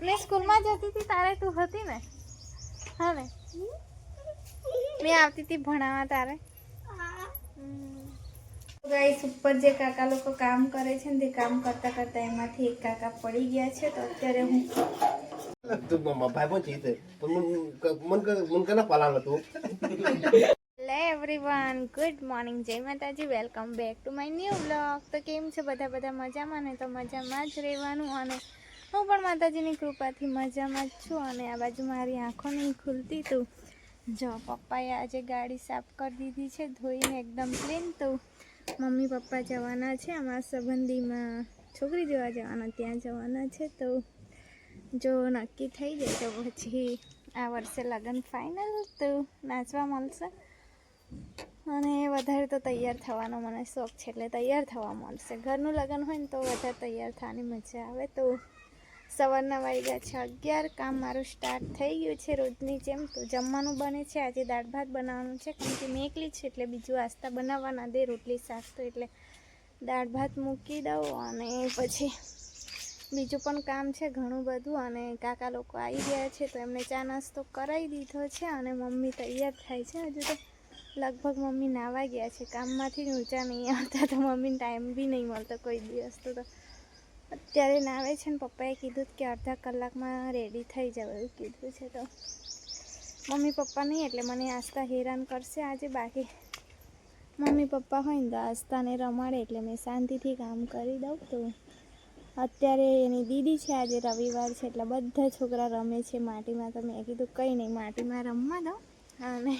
મેં સ્કૂલમાં જતી હતી તારે તું હતી ને? હા ને મેં આવતી હતી ભણાવવા તારે. ગાઈસ ઉપર જે કાકા લોકો કામ કરે છે ને તે કામ કરતા કરતા એમાંથી એક કાકા પડી ગયા છે તો અત્યારે હું તું મમ્મા ભાઈ પણ ચીતે મન મન મન કના પાલાન hello everyone good morning Jai Mataji welcome back to my new blog તો કેમ છે? બધા બધા મજામાં ને? તો મજામાં જ રહેવાનું અને હું પણ માતાજીની કૃપાથી મજામાં જ છું અને આ બાજુ મારી આંખો નહીં ખુલતી તું જો પપ્પાએ આજે ગાડી સાફ કરી દીધી છે, ધોઈને એકદમ ક્લીન તો મમ્મી પપ્પા જવાના છે, અમારા સંબંધીમાં છોકરી જોવા જવાના, ત્યાં જવાના છે તો જો નક્કી થઈ જાય તો પછી આ વર્ષે લગ્ન ફાઇનલ તો નાચવા મળશે અને વધારે તો તૈયાર થવાનો મને શોખ છે, એટલે તૈયાર થવા મળશે. ઘરનું લગ્ન હોય ને તો વધારે તૈયાર થવાની મજા આવે તો સવારના વાગ્યા છે, અગિયાર. કામ મારું સ્ટાર્ટ થઈ ગયું છે રોજની જેમ. તો જમવાનું બને છે, આજે દાળ ભાત બનાવવાનું છે. કારણ કે મેં એકલી છે એટલે બીજું આસ્તા બનાવવાના દે, રોટલી, શાક તો એટલે દાળ ભાત મૂકી દઉં અને પછી બીજું પણ કામ છે, ઘણું બધું. અને કાકા લોકો આવી ગયા છે, તો એમને ચા નાસ્તો કરાવી દીધો છે અને મમ્મી તૈયાર થાય છે. હજુ તો લગભગ મમ્મી નાવા ગયા છે. કામમાંથી ઊંચા નહીં આવતા, તો મમ્મીને ટાઈમ બી નહીં મળતો કોઈ દિવસ. તો અત્યારે નાવે છે ને પપ્પાએ કીધું કે અડધા કલાકમાં રેડી થઈ જાવ એવું કીધું છે તો. મમ્મી પપ્પા નહીં એટલે મને આસ્તા હેરાન કરશે આજે બાકી. મમ્મી પપ્પા હોય ને તો આસ્તાને રમાડે એટલે મેં શાંતિથી કામ કરી દઉં તો. અત્યારે એની દીદી છે, આજે રવિવાર છે એટલે બધા છોકરા રમે છે માટીમાં તો મેં કીધું કંઈ નહીં, માટીમાં રમવા દો અને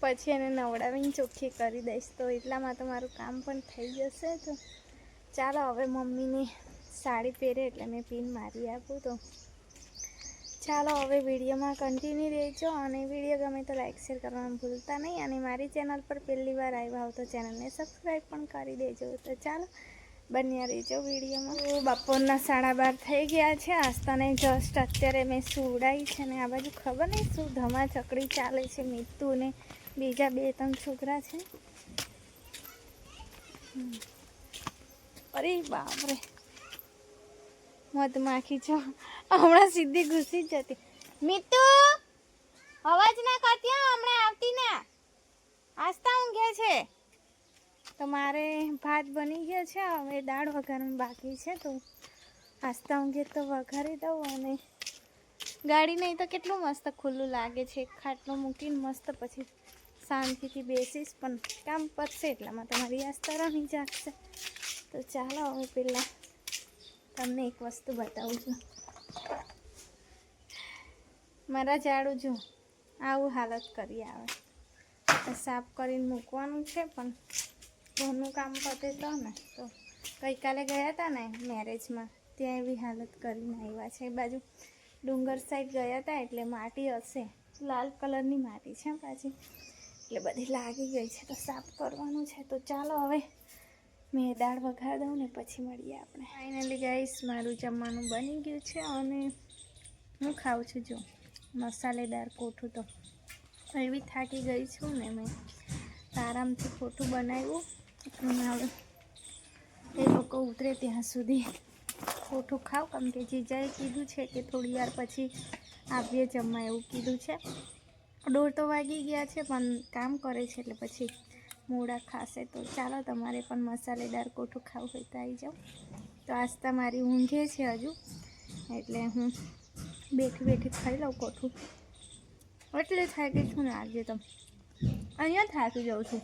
પછી એને નવડાવીને ચોખ્ખી કરી દઈશ તો એટલામાં તો મારું કામ પણ થઈ જશે તો. ચાલો, હવે મમ્મીને સાડી પહેરે એટલે મેં પિન મારી આપું તો. ચાલો હવે વિડીયોમાં કન્ટિન્યુ રહેજો અને વીડિયો ગમે તો લાઇક શેર કરવાનું ભૂલતા નહીં અને મારી ચેનલ પર પહેલી વાર આવ્યા હો તો ચેનલને સબસ્ક્રાઈબ પણ કરી દેજો. તો ચાલો, બન્યા રહેજો વિડીયોમાં. બપોરના સાડા બાર થઈ ગયા છે. આસ્તાને જસ્ટ અત્યારે મેં સુવડાવી છે ને આ બાજુ ખબર નહીં શું ધમા ચકડી ચાલે છે મીતુ ને બીજા બે ત્રણ છોકરા છે. અરે બાપરે. મધમાખી છો. હમણાં સીધી ઘૂસી જ જતી મીતુ, અવાજ ના કરતી હમણાં આવતી ના આસ્તા ઊંઘે છે. તો મારે ભાત બની ગયો છે, હવે દાળ વઘારવાનું બાકી છે, તો આસ્તા ઊંઘે તો વઘારી દઉં અને ગાડી નહીં તો કેટલું મસ્ત ખુલ્લું લાગે છે. ખાટલો મૂકીને મસ્ત પછી શાંતિથી બેસીશ, પણ કામ પતશે એટલામાં તમારી આસ્તા રમી જાગશે. તો ચાલો હવે પહેલાં તમને એક વસ્તુ બતાવું છું. મારા ઝાડું જો આવું હાલત કરી આવે. સાફ કરીને મૂકવાનું છે, પણ ઘરનું કામ પતે તો ને, તો ગઈકાલે ગયા હતા ને મેરેજમાં, ત્યાં એવી હાલત કરીને આવ્યા છે. એ બાજુ ડુંગર સાઈડ ગયા હતા એટલે માટી હશે. લાલ કલરની માટી છે પાછી. એટલે બધી લાગી ગઈ છે, તો સાફ કરવાનું છે. તો ચાલો હવે મેં દાળ વઘાર દઉં ને પછી મળીએ આપણે. ફાઇનલી ગાઈસ મારું જમવાનું બની ગયું છે અને હું ખાઉં છું જો. મસાલેદાર કોઠું તો. એવી થાકી ગઈ છું ને મેં આરામથી ખોટું બનાવ્યું. હવે એ લોકો ઉતરે ત્યાં સુધી ખોટું ખાવ. કેમ કે જીજાએ કીધું છે કે થોડી વાર પછી આવીએ જમવા એવું કીધું છે. દોઢ તો વાગી ગયા છે, પણ કામ કરે છે એટલે પછી મોડા ખાશે તો ચાલો તમારે પણ મસાલેદાર કોઠું ખાવું હોય તો આવી જાઓ. તો આજ મારી ઊંઘે છે હજુ. એટલે હું બેઠી બેઠી ખાઈ લઉં કોઠું. એટલે થાકી છું ને આજે તો અહીંયા થાકી જાઉં છું.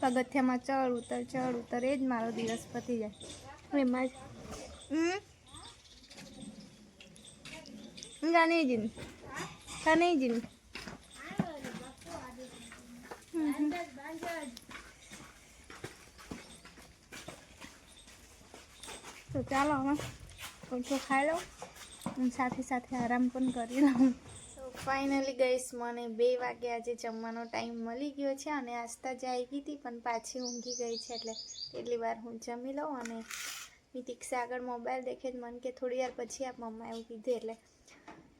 પગથિયામાં ચડ ઉતર ચડ ઉતર, એ જ મારો દિવસ પતી જાય. એમાં જ, હમ? જાની જાની જીન તો ચાલો હવે ઓછો ખાઈ લઉં અને સાથે સાથે આરામ પણ કરી લઉં. તો ફાઇનલી ગઈશ મને બે વાગે આજે જમવાનો ટાઈમ મળી ગયો છે અને આસ્તા જાગી હતી, પણ પાછી ઊંઘી ગઈ છે એટલે એટલી વાર હું જમી લઉં અને મિતિક્ષે આગળ મોબાઈલ દેખે જ મને કે થોડી વાર પછી આ મમ્મા એવું કીધું એટલે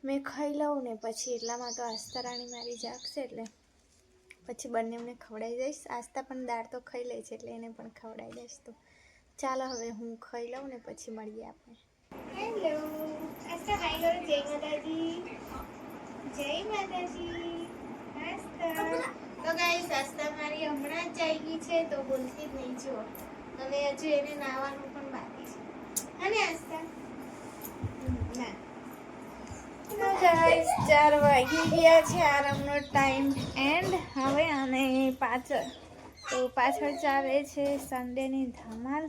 મેં ખાઈ લઉં ને પછી એટલામાં તો આસ્તા રાણી મારી જાગશે એટલે પછી બંનેને ખવડાવી દઈશ. આસ્તા પણ દાળ તો ખાઈ લે છે એટલે એને પણ ખવડાવી દઈશ તો. ચાલો હવે હું ખાઈ લઉં ને પછી મળીએ આપણે. હેલો, આસ્તા હાય કરો, જય માતાજી. જય માતાજી. આસ્તા. તો ગાઈસ આસ્તા મારી હમણાં જ ગઈ છે, તો બોલતી જ નહીં જો અને હજુ એને નાવાનું પણ બાકી છે. અને આસ્તા હમ, ના તો ગાઈસ ચાર વાગી ગયા છે, આરામનો ટાઈમ એન્ડ હવે અને પાછળ, તો પાછળ ચાલે છે સન્ડેની ધમાલ.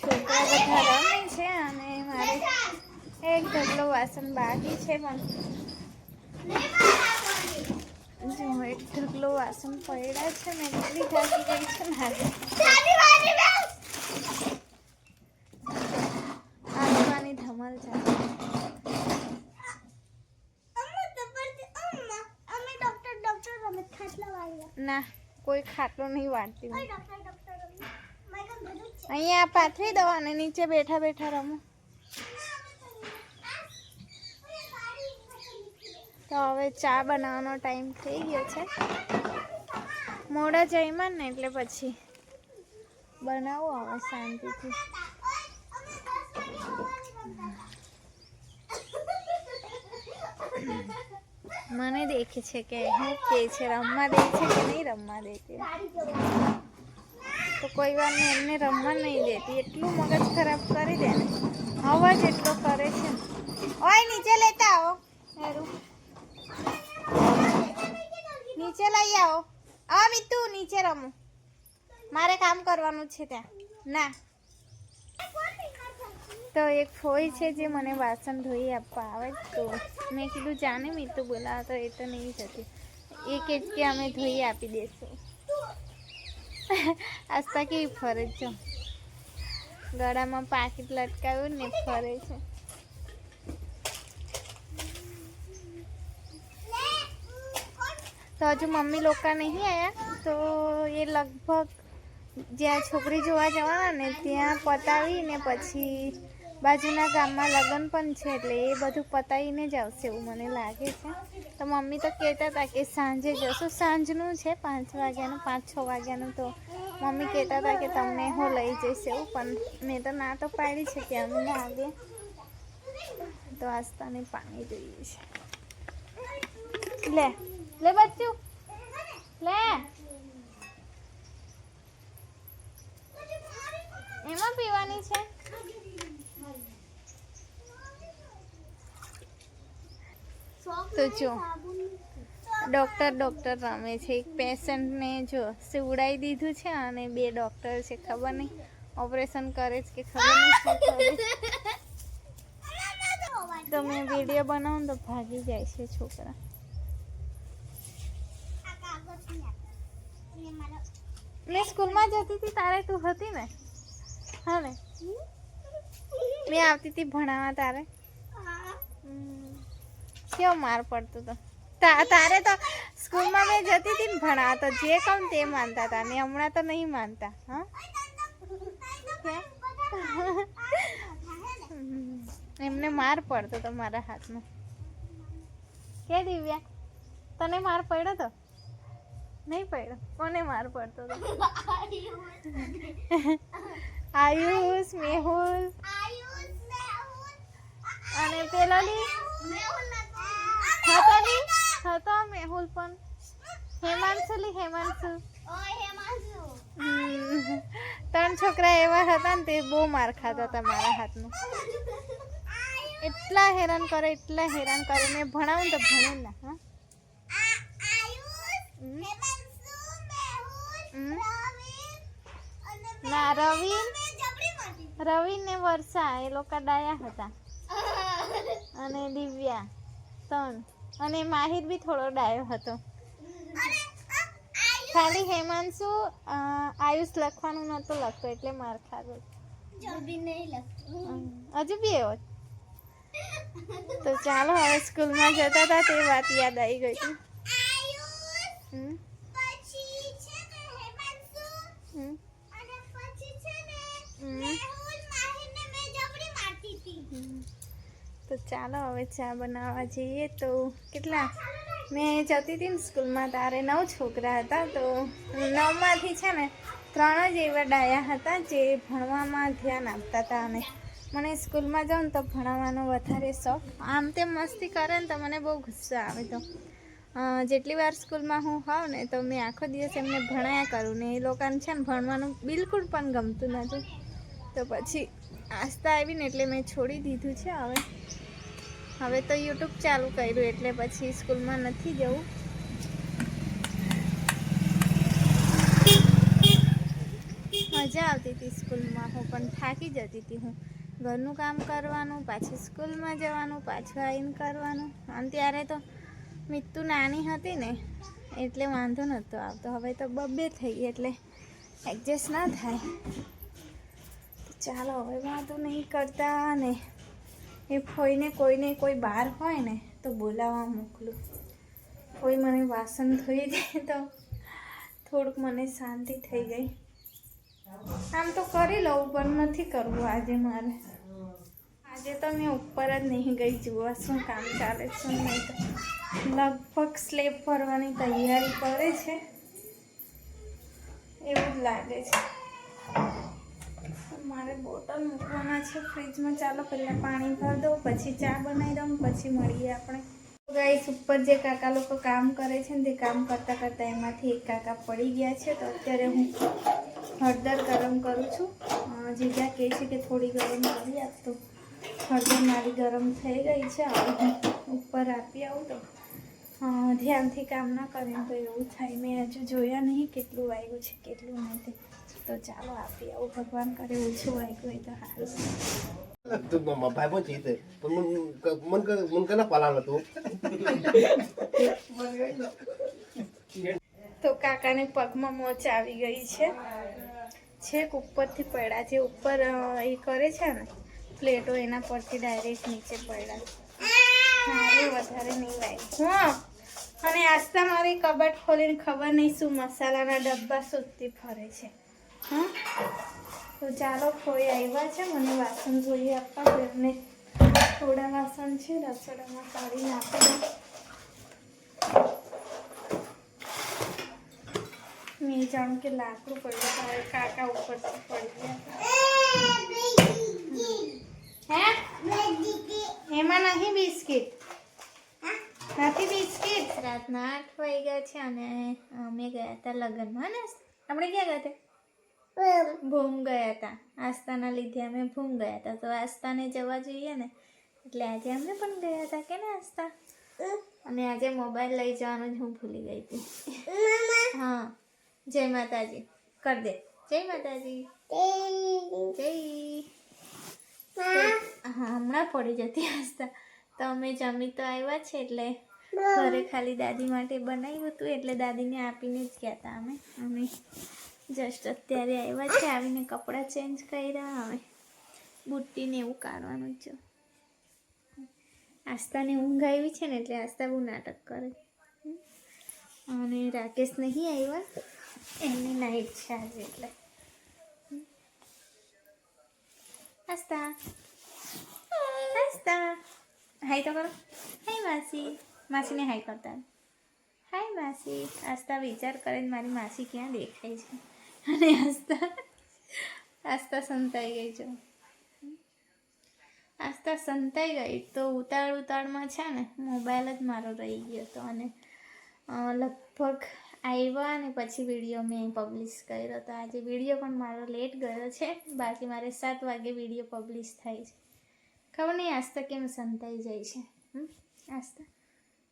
છોકરા બધા રમે છે અને મારે એક ઢગલો વાસણ બાકી છે પણ. જો, એક ઢગલો વાસણ પડ્યા છે, મેં એટલી છે, મારે આસમાની ધમાલ ચાલે ના કોઈ ખાટલો નહીં વાંચતી. અહીંયા પાથરી દવાને નીચે બેઠા બેઠા રમો તો હવે ચા બનાવવાનો ટાઈમ થઈ ગયો છે મોડા જઈમાં ને એટલે પછી બનાવો હવે શાંતિથી મને દેખે છે કે હું કે છે, રમવા દે છે કે નહીં રમવા દેતી તો કોઈ વાર મેં એમને રમવા નહીં દેતી, એટલું મગજ ખરાબ કરી દે ને. અવાજ એટલો કરે છે. ઓય, નીચે લેતા આવો. હેરું. નીચે લઈ આવો. આ મિત્તુ નીચે રમો. મારે કામ કરવાનું છે ત્યાં. ના. તો એક ફોઈ છે જે મને વાસણ ધોઈ આપવા આવે તો મેં કીધું, જાને બોલાવો. તો એ તો નહીં જતી એ કે કે અમે ધોઈ આપી દેશું. આસ્તા કેવી ફરે છે. ગળામાં પાકીટ લટકાવ્યું ને ફરે છે. તો હજુ મમ્મી લોકો નહીં આવ્યા તો એ લગભગ જ્યાં છોકરી જોવા જવાના ને ત્યાં પતાવીને પછી બાજુના ગામમાં લગ્ન પણ છે એટલે એ બધું પતાવીને જ આવશે એવું મને લાગે છે. તો મમ્મી તો કહેતા હતા કે સાંજે જશો. સાંજનું છે પાંચ વાગ્યાનું, પાંચ છ વાગ્યાનું તો મમ્મી કહેતા હતા કે તમને હું લઈ જઈશ એવું, પણ મેં તો ના તો પાડી છે કે અમે લાગે તો આસ્તાને પાણી જોઈએ છે. લે લે બચ્ચું. લે. એમાં પીવાની છે તો જો ડૉક્ટર ડૉક્ટર રમે છે, એક પેશન્ટને જો સીવડાવી દીધું છે અને બે ડૉક્ટર છે, ખબર નહીં. ઓપરેશન કરે છે કે ખબર નહીં શું કરે છે. તો મેં વીડિયો બનાવું તો ભાગી જાય છે છોકરા. મેં સ્કૂલમાં જતી હતી, તારે તું હતી ને? હા ને? મેં આવતી હતી ભણાવવા તારે? કેવો માર પડતો તો? તારે તો સ્કૂલમાં મેં જતી હતી ને ભણાવવા તો જે કહું તે માનતા હતા ને હમણાં તો નહીં માનતા હા. એમને માર પડતો તો મારા હાથમાં કે દિવ્યા તને માર પડ્યો તો? નહીં પડ્યો? કોને માર પડતો તો? આયુષ મેહુલ. અને પેલો લી હતો મેહુલ પણ. હેમાંશુ લી હેમાંશુ ત્રણ છોકરા એવા હતા ને તે બહુ માર ખાતા હતા મારા હાથમાં એટલા હેરાન કરે એટલા હેરાન કરે. મેં ભણાવું તો ભણે ના હા. ના રવિન? રવિન ને વર્ષા એ લોકો ડાયા હતા. અને દિવ્યા ત્રણ અને માહિર બી થોડો ડાયો હતો. ખાલી હેમાંશુ આયુષ લખવાનું નતો લખતો એટલે માર ખાધો. હજુ બી એવો તો ચાલો હવે સ્કૂલમાં જતા હતા તે વાત યાદ આવી ગઈ હતી. હમ, હમ, હમ. તો ચાલો હવે ચા બનાવવા જઈએ. તો કેટલા? મેં જતી હતી ને સ્કૂલમાં, તારે નવ છોકરા હતા. તો નવમાંથી છે ને, ત્રણ જ એવા ડાયા હતા જે ભણવામાં ધ્યાન આપતા હતા અને મને સ્કૂલમાં જાઉં તો ભણાવવાનો વધારે શોખ. આમ તેમ મસ્તી કરે ને તો મને બહુ ગુસ્સો આવે તો. જેટલી વાર સ્કૂલમાં હું હોઉં ને તો મેં આખો દિવસ એમને ભણાયા કરું ને એ લોકોને છે ને ભણવાનું બિલકુલ પણ ગમતું નથી તો પછી આસ્તા આવીને એટલે મેં છોડી દીધું છે હવે. હવે તો યુટ્યુબ ચાલુ કર્યું એટલે પછી સ્કૂલમાં નથી જવું. મજા આવતી હતી સ્કૂલમાં હું પણ થાકી જતી હતી હું. ઘરનું કામ કરવાનું, પાછું સ્કૂલમાં જવાનું, પાછું આવીને કરવાનું. અને ત્યારે તો મિત્તુ નાની હતી ને, એટલે વાંધો નહોતો આવતો. હવે તો બબ્બે થઈ, એટલે એડજસ્ટ ના થાય. ચાલો, હવે વાંધો નહીં, કરતા ને એ ફોઈને કોઈને કોઈ બહાર હોય ને, તો બોલાવવા મોકલું. કોઈ મને વાસણ ધોઈ દે તો થોડુંક મને શાંતિ થઈ ગઈ. આમ તો કરી લઉં, પણ નથી કરવું આજે મારે. આજે તો મેં ઉપર જ નહીં ગઈ જોવા શું કામ ચાલે શું નહીં તો. લગભગ સ્લેબ ભરવાની તૈયારી કરે છે. એવું જ લાગે છે. મારે બોટલ મૂકવાના છે ફ્રીજમાં. ચાલો પહેલાં પાણી ભરી દઉં, પછી ચા બનાવી દઉં, પછી મળીએ આપણે. ગાઈસ ઉપર જે કાકા લોકો કામ કરે છે ને તે કામ કરતાં કરતાં એમાંથી એક કાકા પડી ગયા છે. તો અત્યારે હું હળદર ગરમ કરું છું. જીજા કહે છે કે થોડી ગરમ કરી આપ તો હળદર મારી ગરમ થઈ ગઈ છે. ઉપર આપી આવું તો ધ્યાનથી કામ ના કરે તો એવું થાય. મેં હજુ જોયા નહીં કેટલું વાગ્યું છે, કેટલું નહીં તે તો ચાલો આપી આવું ભગવાન કરે ઓછું વાગ્યું હોય તો સારું તું મારા ભાઈ પણ છે પણ મન મન મન કના પાલાન હતું? તો કાકાને પગમાં મોચ આવી ગઈ છે. છેક ઉપરથી પડ્યા જે ઉપર એ કરે છે ને પ્લેટો એના પરથી ડાયરેક્ટ નીચે પડ્યા. વધારે નહીં વાગ્યું હા અને આસ્તા મારી કબાટ ખોલીને ખબર નહીં શું મસાલાના ડબ્બા શોધતી ફરે છે. હા? તો ચાલો કોઈ આવ્યા છે? મને વાસણ જોઈએ આપવા તો એમને થોડા વાસણ છે રસોડામાં કાઢી નાખી મેં જાણું કે લાકડું પડ્યું તારે કાકા ઉપરથી પડી ગયા એમાં નહીં બિસ્કિટ? નથી બિસ્કિટ? રાતના આઠ વાગ્યા છે અને અમે ગયા હતા લગ્નમાં ને? આપણે ક્યાં ગયા હતા? ભૂમ ગયા હતા આસ્થાના લીધે અમે ભૂમ ગયા હતા તો આસ્થાને જવા જોઈએ ને. એટલે આજે અમે પણ ગયા હતા કે ને આસ્થા? અને આજે મોબાઈલ લઈ જવાનું જ હું ભૂલી ગઈ હતી. હા. જય માતાજી. કર દે. જય માતાજી. જય હા હમણાં પડી જતી આસ્થા. તો અમે જમી તો આવ્યા છે એટલે ઘરે ખાલી દાદી માટે બનાવ્યું હતું એટલે દાદીને આપીને જ ગયા હતા અમે. અમે જસ્ટ અત્યારે આવ્યા છે, આવીને કપડાં ચેન્જ કર્યા, હવે બુટ્ટીને એવું કાઢવાનું છે. આસ્થાને ઊંઘ આવી છે ને એટલે આસ્તા બહુ નાટક કરે. અને રાકેશ નહીં આવ્યા, એમની નાઈટ છે આજે એટલે. આસ્તા આસ્તા હાય તો કરો. હાય માસી. માસીને હાય કરતા. હાય માસી. આસ્તા વિચાર કરે મારી માસી ક્યાં દેખાય છે. અને આસ્તા આસ્તા સંતાઈ ગઈ છે આસ્તા સંતાઈ ગઈ તો ઉતાળ ઉતાળમાં છે ને, મોબાઈલ જ મારો રહી ગયો હતો અને લગભગ આવ્યા અને પછી વીડિયો મેં પબ્લિશ કર્યો તો આજે વીડિયો પણ મારો લેટ ગયો છે, બાકી મારે સાત વાગે વીડિયો પબ્લિશ થાય છે ખબર નહીં આસ્તા કેમ સંતાઈ જાય છે? આસ્તા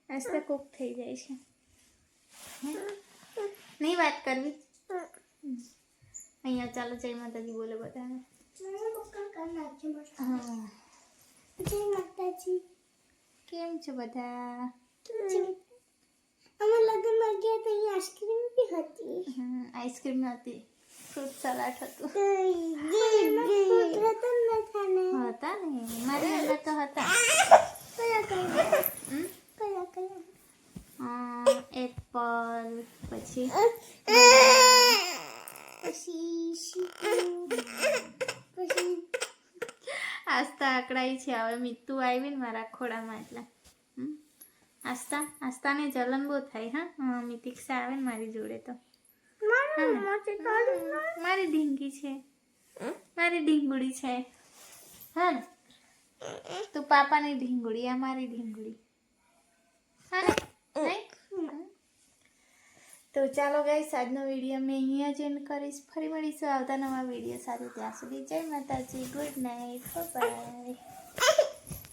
આસ્તા કૂક થઈ જાય છે? નહીં વાત કરવી. અહીંયા ચાલો જય માતાજી બોલો બધાને. હા. જય માતાજી. કેમ છો બધા? અમે લગ્નમાં ગયા તો અહીંયા આઈસ્ક્રીમ બી હતી. આઈસ્ક્રીમ નહોતી ફ્રૂટ સલાડ હતું. હતા ને મારી અંદર તો હતા. કયા કયા? કયા કયા? એપલ પછી આસ્તા આકડાઈ છે. હવે મીઠું આવી ને મારા ખોડામાં એટલે? આસ્તા આસ્તાને જલન બહુ થાય હા? હા મિતિક્ષા આવે ને મારી જોડે તો. મારી ઢીંગી છે. મારી ઢીંગુડી છે. હા તું પાપાની ઢીંગડી આ મારી ઢીંગડી. હા નહીં? તો ચાલો ગાઈસ આજનો વીડિયો મેં અહીંયા જ એન્ડ કરીશ. ફરી મળીશું આવતા નવા વીડિયો સાથે. ત્યાં સુધી જય માતાજી. Good night bye